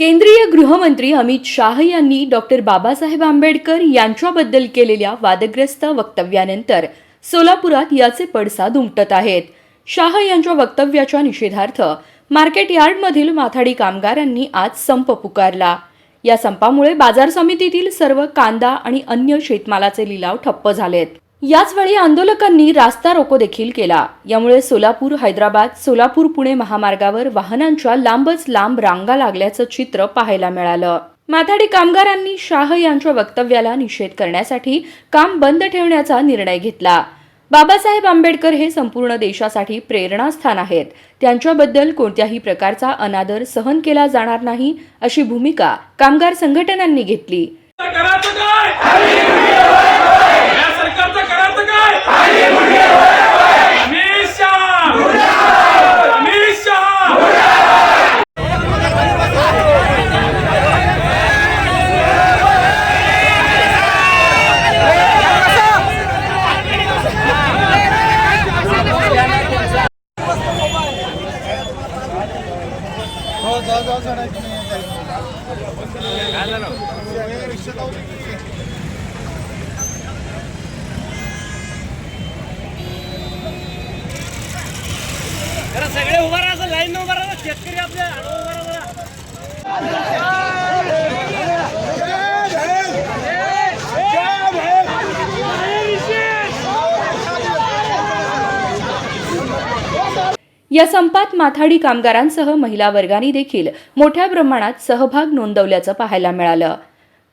केंद्रीय गृहमंत्री अमित शाह यांनी डॉक्टर बाबासाहेब आंबेडकर यांच्याबद्दल केलेल्या वादग्रस्त वक्तव्यानंतर सोलापुरात याचे पडसाद उमटत आहेत. शाह यांच्या वक्तव्याच्या निषेधार्थ मार्केट यार्डमधील माथाडी कामगारांनी आज संप पुकारला. या संपामुळे बाजार समितीतील सर्व कांदा आणि अन्य शेतमालाचे लिलाव ठप्प झालेत. याचवेळी आंदोलकांनी रास्ता रोको देखील केला. यामुळे सोलापूर हैदराबाद सोलापूर पुणे महामार्गावर वाहनांच्या लांबच लांब रांगा लागल्याचं चित्र पाहायला मिळालं. माथाडी कामगारांनी शाह यांच्या वक्तव्याला निषेध करण्यासाठी काम बंद ठेवण्याचा निर्णय घेतला. बाबासाहेब आंबेडकर हे संपूर्ण देशासाठी प्रेरणास्थान आहेत. त्यांच्याबद्दल कोणत्याही प्रकारचा अनादर सहन केला जाणार नाही अशी भूमिका कामगार संघटनांनी घेतली. सरकारचं करायचं काय? अमित शहा अमित शहा जरा या संपात माथाडी कामगारांसह महिला वर्गाने देखील मोठ्या प्रमाणात सहभाग नोंदवल्याचं पाहायला मिळालं.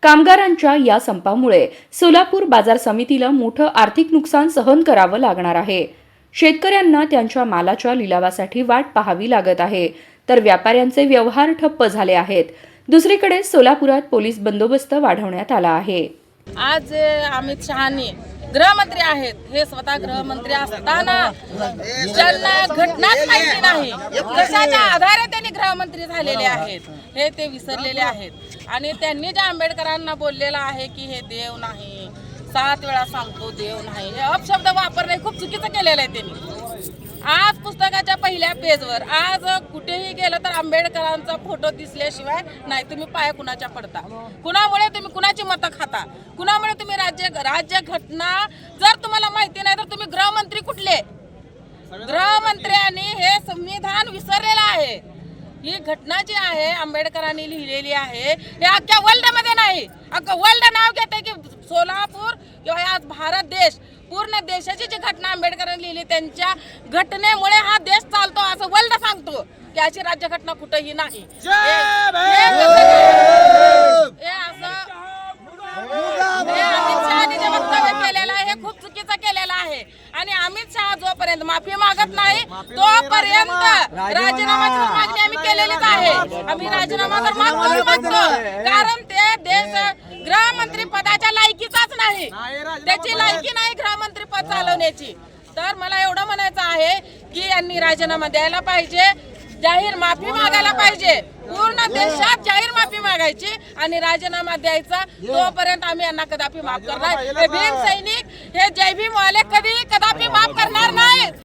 कामगारांच्या या संपामुळे सोलापूर बाजार समितीला मोठं आर्थिक नुकसान सहन करावं लागणार आहे. शेतकऱ्यांना त्यांच्या मालाच्या लिलावासाठी वाट पाहावी लागत आहे. तर व्यापाऱ्यांचे व्यवहार ठप्प झाले आहेत. दुसरीकडे सोलापुरात पोलीस बंदोबस्त वाढवण्यात आला आहे. आज अमित शहानी गृहमंत्री आहेत. हे स्वतः गृहमंत्री असताना ज्यांना घटनाच माहिती नाही कशाच्या आधारे त्यांनी गृहमंत्री झालेले आहेत हे ते विसरलेले आहेत. आणि त्यांनी जे आंबेडकरांना बोललेलं आहे की हे देव नाही सात वेळा सांगतो देव नाही हे अपशब्द वापरणे खूप चुकीचं केलेलं आहे त्यांनी. आज पुस्तकाच्या पहिल्या पेजवर आज कुठेही गेलं तर आंबेडकरांचा फोटो दिसल्याशिवाय नाही तुम्ही पाया कुणाच्या पडता? कुणामुळे तुम्ही कुणाची मतं खाता? कुणामुळे तुम्ही राज्य राज्य घटना जर तुम्हाला माहिती नाही तर तुम्ही गृहमंत्री कुठले? गृहमंत्र्यांनी हे संविधान विसरलेलं आहे. ही घटना जी आहे आंबेडकरांनी लिहिलेली आहे हे अख्ख्या वर्ल्डमध्ये नाही. अख्खं वर्ल्ड नाव घेते की सोलापूर किंवा आज भारत देश पूर्ण देशाची जी घटना आंबेडकरांनी लिहिली त्यांच्या घटनेमुळे हा देश चालतो असं वर्ल्ड सांगतो की अशी राज्यघटना कुठेही नाही. हे- असं वक्तव्य केलेलं आहे हे खूप चुकीचं केलेलं आहे. आणि अमित शहा जोपर्यंत माफी मागत नाही तोपर्यंत राजीनामाची मागणी आम्ही केलेलीच आहे. आम्ही राजीनामा तर मागतो कारण ते देश गृहमंत्री पदाच्या लायकीचाच नाही त्याची लायकी नाही गृहमंत्री घ्यायची. तर मला एवढं म्हणायचं आहे की यांनी राजीनामा द्यायला पाहिजे जाहीर माफी मागायला पाहिजे. पूर्ण देशात जाहीर माफी मागायची आणि राजीनामा द्यायचा. तोपर्यंत आम्ही यांना कदापि माफ करणार. हे भीम सैनिक हे जय भीम वाले कधी कदापि माफ करणार नाही